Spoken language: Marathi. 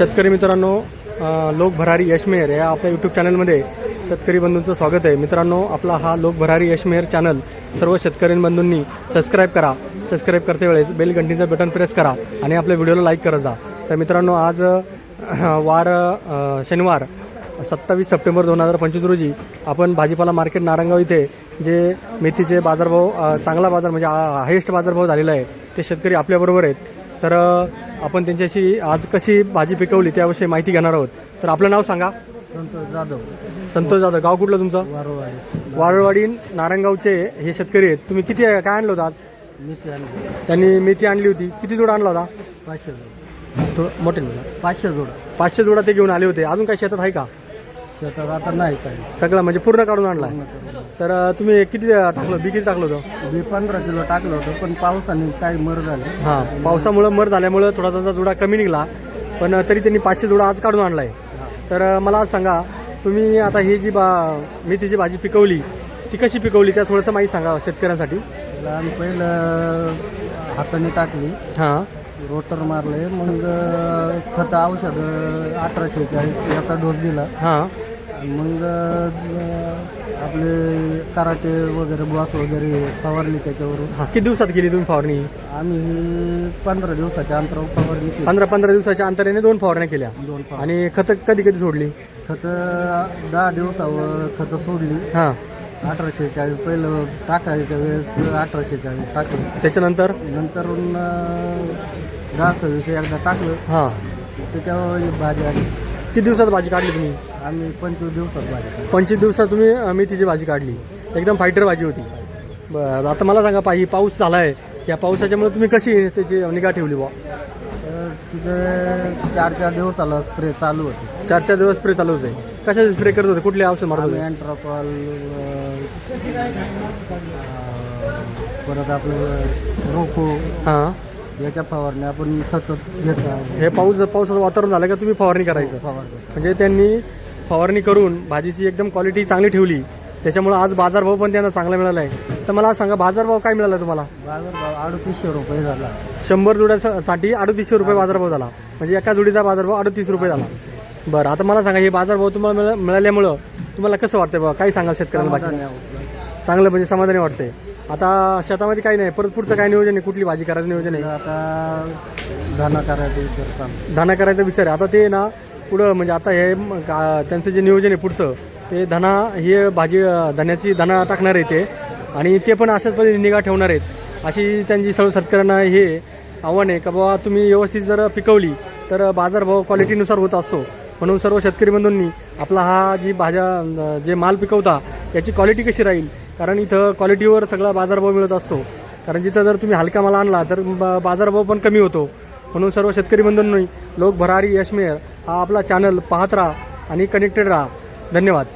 शेतकरी मित्रांनो लोक भरारी यशमेर या आपल्या यूट्यूब चॅनलमध्ये शेतकरी बंधूंचं स्वागत आहे. मित्रांनो आपला हा लोक भरारी यशमेर चॅनल सर्व शेतकरी बंधूंनी सबस्क्राईब करा. सबस्क्राईब करते वेळेस बेल घंटीचं बटन प्रेस करा आणि आपल्या व्हिडिओला लाईक करत जा. तर मित्रांनो आज वार शनिवार सत्तावीस सप्टेंबर दोन हजार पंचवीस रोजी आपण भाजीपाला मार्केट नारंगाव इथे जे मेथीचे बाजारभाव चांगला बाजार म्हणजे हायेस्ट बाजारभाव झालेला आहे ते शेतकरी आपल्याबरोबर आहेत. तर आपण त्यांच्याशी आज कशी भाजी पिकवली त्याविषयी माहिती घेणार आहोत. तर आपलं नाव सांगा. संतोष जाधव. संतोष जाधव. गाव कुठलं तुमचं? वारवाडी वारवाडी नारायणगावचे हे शेतकरी आहेत. तुम्ही किती काय आणलं होतं आज? नीती आणि त्यांनी मेथी आणली होती. किती जोडा आणला होता? पाचशे जोड. थोडं मोठे जोडा. पाचशे जोड. पाचशे जोडा ते घेऊन आले होते. अजून काही शेतात आहे का? शेतात आता नाही काही. सगळं म्हणजे पूर्ण काढून आणला तर तुम्ही किती टाकलं? बी किती टाकलं होतं? बी पंधरा किलो टाकलं होतं पण पावसाने काही मर झालं. हां पावसामुळं मर झाल्यामुळं थोडा त्यांचा जुडा कमी निघला. पण तरी त्यांनी पाचशे जुडा आज काढून आणला आहे तर मला आज सांगा तुम्ही आता ही जी बा मेथीची भाजी पिकवली ती कशी पिकवली? त्या थोडंसं माहिती सांगा शेतकऱ्यांसाठी. आम्ही पहिलं हाताने टाकली. हां. रोटर मारले मग खत औषध अठराशे चाळीस याचा डोस दिला. हां. मग आपले कराटे वगैरे बॉस वगैरे फवारली त्याच्यावरून. हां. किती दिवसात केली तुम्ही फवारणी? आम्ही पंधरा दिवसाच्या अंतरावर फवारणी केली. पंधरा पंधरा दिवसाच्या अंतराने दोन फवारण्या केल्या. दोन फवार आणि खतं कधी कधी सोडली? खत दहा दिवसावर खत सोडली. हां. अठराशे चाळीस पहिलं टाकायच्या वेळेस अठराशे चाळीस टाकलं. त्याच्यानंतर? नंतर दहा सव्वीस एकदा टाकलं. हां. त्याच्यावर ही भाजी आली. किती दिवसात भाजी काढली तुम्ही? आम्ही पंचवीस दिवसात भाजी. पंचवीस दिवसात तुम्ही अ, मेथीची भाजी काढली. एकदम फायटर भाजी होती. बरं आता मला सांगा पाही पाऊस झाला आहे या पावसाच्यामुळे तुम्ही कशी त्याची निगा ठेवली बा तिथे चार चार दिवसाला स्प्रे चालू होते. चार चार दिवस स्प्रे चालू होते. कशाचे स्प्रे करत होते? कुठले औषध मारत आम्ही होते अँट्राकॉल परत आपलं रोको हां. याच्या फवारणी आपण सतत घेत. हे पाऊस पावसाचं वातावरण झालं का तुम्ही फवारणी करायचं? फवारणी. म्हणजे त्यांनी फवारणी करून भाजीची एकदम क्वालिटी चांगली ठेवली. त्याच्यामुळे आज बाजारभाव पण त्यांना चांगला मिळाला आहे तर मला सांगा बाजारभाव काय मिळाला तुम्हाला? बाजारभाव अडतीसशे रुपये झाला. शंभर जोड्यासाठी अडतीसशे रुपये बाजारभाव झाला. म्हणजे एका जोडीचा बाजारभाव अडतीस रुपये झाला. बरं आता मला सांगा हे बाजारभाव तुम्हाला मिळा- मिळाल्यामुळं तुम्हाला कसं वाटतं बा काय सांगाल शेतकऱ्यांना बाकी. चांगलं म्हणजे समाधानी वाटतंय. आता शेतामध्ये काही नाही परत पुढचं काय नियोजन आहे? कुठली भाजी करायचं नियोजन आहे? आता धाना करायचं धना करायचा विचार आहे. आता ते ना पुढं म्हणजे आता हे का- त्यांचं जे नियोजन आहे पुढचं ते धना हे भाजी अं, धन्याची धना टाकणार आहे ते. आणि ते पण अशाच पद्धतीने निगा ठेवणार आहेत. अशी त्यांची सर्व शेतकऱ्यांना हे आव्हान आहे का बाबा तुम्ही व्यवस्थित जर पिकवली तर बाजारभाव क्वालिटीनुसार होत असतो. म्हणून सर्व शेतकरी बंधूंनी आपला हा जी भाज्या जे माल पिकवता याची क्वालिटी कशी राहील? कारण इथं क्वालिटीवर सगळा बाजारभाव मिळत असतो. कारण जिथं जर तुम्ही हलका माल आणला तर बाजारभाव पण कमी होतो. म्हणून सर्व शेतकरी बंधूंनी लोक भरारी यशमेर हा आपला चॅनल पाहत राहा आणि कनेक्टेड राहा. धन्यवाद.